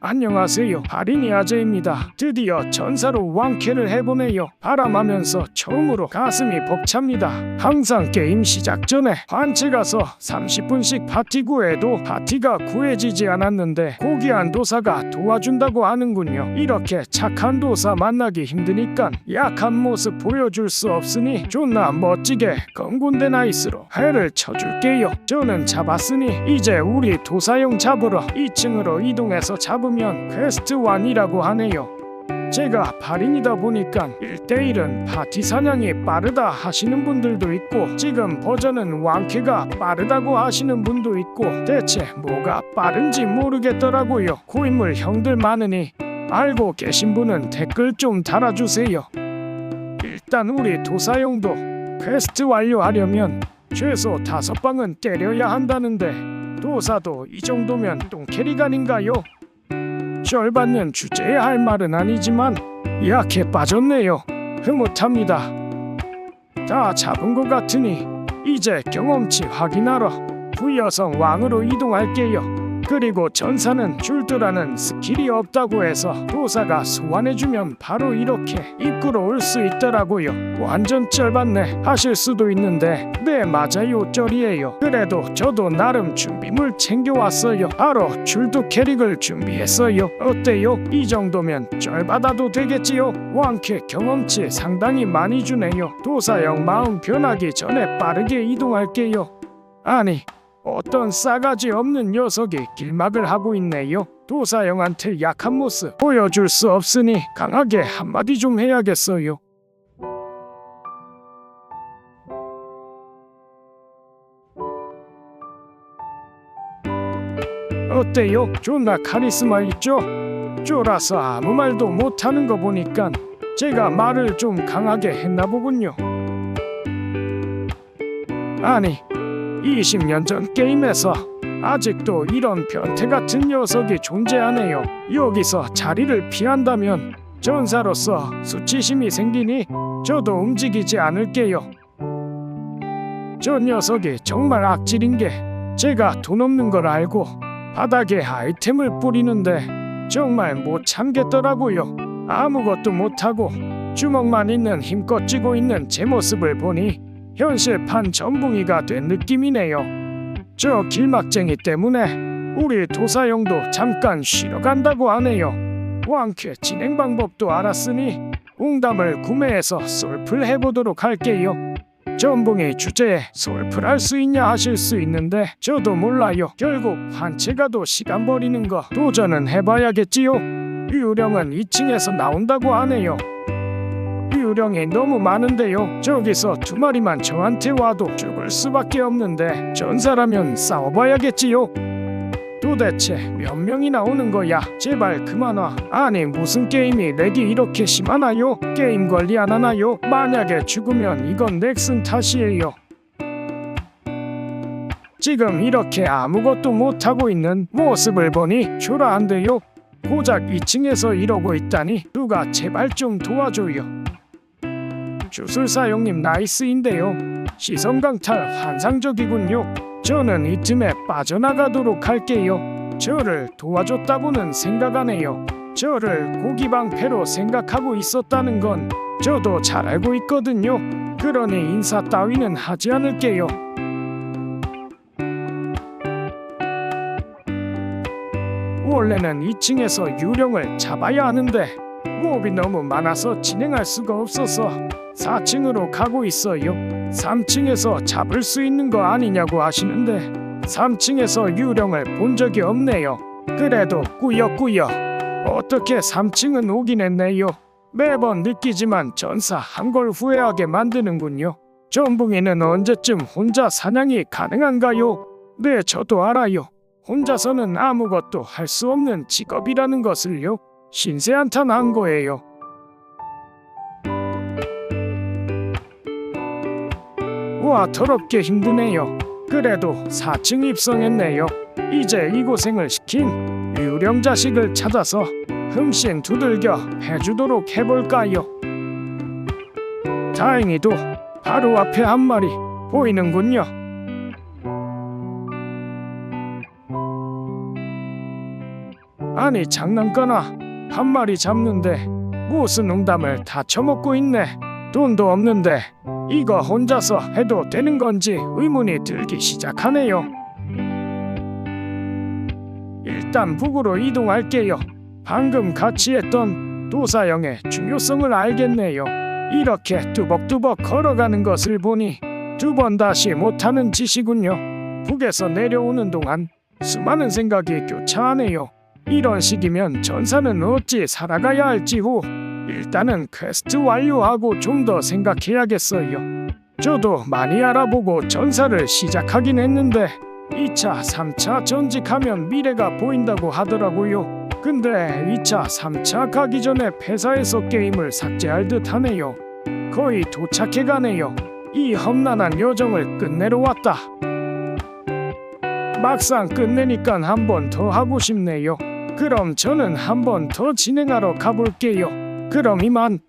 안녕하세요. 바린이 아재입니다. 드디어 전사로 왕쾌를 해보네요. 바람하면서 처음으로 가슴이 벅찹니다. 항상 게임 시작 전에 환치 가서 30분씩 파티 구해도 파티가 구해지지 않았는데 고귀한 도사가 도와준다고 하는군요. 이렇게 착한 도사 만나기 힘드니까 약한 모습 보여줄 수 없으니 존나 멋지게 건군대 나이스로 해를 쳐줄게요. 저는 잡았으니 이제 우리 도사용 잡으러 2층으로 이동해서 잡으 면 퀘스트 1이라고 하네요. 제가 발인이다 보니까 1대1은 파티 사냥이 빠르다 하시는 분들도 있고 지금 버전은 왕쾌가 빠르다고 하시는 분도 있고 대체 뭐가 빠른지 모르겠더라고요. 고인물 형들 많으니 알고 계신 분은 댓글 좀 달아주세요. 일단 우리 도사용도 퀘스트 완료하려면 최소 다섯 방은 때려야 한다는데 도사도 이 정도면 똥캐릭 아닌가요? 절받는 주제에 할 말은 아니지만 약해 빠졌네요. 흐뭇합니다. 다 잡은 것 같으니 이제 경험치 확인하러 부여성 왕으로 이동할게요. 그리고 전사는 줄드라는 스킬이 없다고 해서 도사가 소환해주면 바로 이렇게 입구로 올 수 있더라고요. 완전 쩔받네 하실 수도 있는데 네 맞아요 쩔이에요. 그래도 저도 나름 준비물 챙겨왔어요. 바로 줄드 캐릭을 준비했어요. 어때요? 이 정도면 쩔받아도 되겠지요? 왕쾌 경험치 상당히 많이 주네요. 도사형 마음 변하기 전에 빠르게 이동할게요. 아니 어떤 싸가지 없는 녀석이 길막을 하고 있네요. 도사형한테 약한 모습 보여줄 수 없으니 강하게 한마디 좀 해야겠어요. 어때요? 존나 카리스마 있죠? 쫄아서 아무 말도 못하는 거 보니까 제가 말을 좀 강하게 했나 보군요. 아니 20년 전 게임에서 아직도 이런 변태 같은 녀석이 존재하네요. 여기서 자리를 피한다면 전사로서 수치심이 생기니 저도 움직이지 않을게요. 저 녀석이 정말 악질인 게 제가 돈 없는 걸 알고 바닥에 아이템을 뿌리는데 정말 못 참겠더라고요. 아무것도 못하고 주먹만 있는 힘껏 쥐고 있는 제 모습을 보니 현실판 전붕이가 된 느낌이네요. 저 길막쟁이 때문에 우리 도사형도 잠깐 쉬러 간다고 하네요. 왕쾌 진행 방법도 알았으니 웅담을 구매해서 솔플 해보도록 할게요. 전붕이 주제에 솔플 할 수 있냐 하실 수 있는데 저도 몰라요. 결국 환치가도 시간 버리는 거 도전은 해봐야겠지요. 유령은 2층에서 나온다고 하네요. 유령이 너무 많은데요. 저기서 두 마리만 저한테 와도 죽을 수밖에 없는데 전사라면 싸워봐야겠지요. 도대체 몇 명이 나 오는 거야? 제발 그만 와. 아니 무슨 게임이 렉이 이렇게 심하나요? 게임 관리 안 하나요? 만약에 죽으면 이건 넥슨 탓이에요. 지금 이렇게 아무것도 못하고 있는 모습을 보니 초라한데요. 고작 2층에서 이러고 있다니 누가 제발 좀 도와줘요. 주술사 형님 나이스인데요. 시선 강탈 환상적이군요. 저는 이 틈에 빠져나가도록 할게요. 저를 도와줬다고는 생각 안 해요. 저를 고기방패로 생각하고 있었다는 건 저도 잘 알고 있거든요. 그러니 인사 따위는 하지 않을게요. 원래는 2층에서 유령을 잡아야 하는데 몹이 너무 많아서 진행할 수가 없어서 4층으로 가고 있어요. 3층에서 잡을 수 있는 거 아니냐고 하시는데 3층에서 유령을 본 적이 없네요. 그래도 꾸역꾸역 어떻게 3층은 오긴 했네요. 매번 느끼지만 전사 한 걸 후회하게 만드는군요. 전붕이는 언제쯤 혼자 사냥이 가능한가요? 네, 저도 알아요. 혼자서는 아무것도 할 수 없는 직업이라는 것을요. 신세한탄 한 거예요. 와 더럽게 힘드네요. 그래도 4층 입성했네요. 이제 이 고생을 시킨 유령 자식을 찾아서 흠씬 두들겨 해주도록 해볼까요? 다행히도 바로 앞에 한 마리 보이는군요. 아니 장난까나 한 마리 잡는데 무슨 농담을 다 처먹고 있네. 돈도 없는데 이거 혼자서 해도 되는 건지 의문이 들기 시작하네요. 일단 북으로 이동할게요. 방금 같이 했던 도사형의 중요성을 알겠네요. 이렇게 뚜벅뚜벅 걸어가는 것을 보니 두 번 다시 못하는 짓이군요. 북에서 내려오는 동안 수많은 생각이 교차하네요. 이런 식이면 전사는 어찌 살아가야 할지 후 일단은 퀘스트 완료하고 좀 더 생각해야겠어요. 저도 많이 알아보고 전사를 시작하긴 했는데 2차, 3차 전직하면 미래가 보인다고 하더라고요. 근데 2차, 3차 가기 전에 회사에서 게임을 삭제할 듯 하네요. 거의 도착해 가네요. 이 험난한 여정을 끝내러 왔다. 막상 끝내니까 한 번 더 하고 싶네요. 그럼 저는 한 번 더 진행하러 가볼게요. 그럼 이만.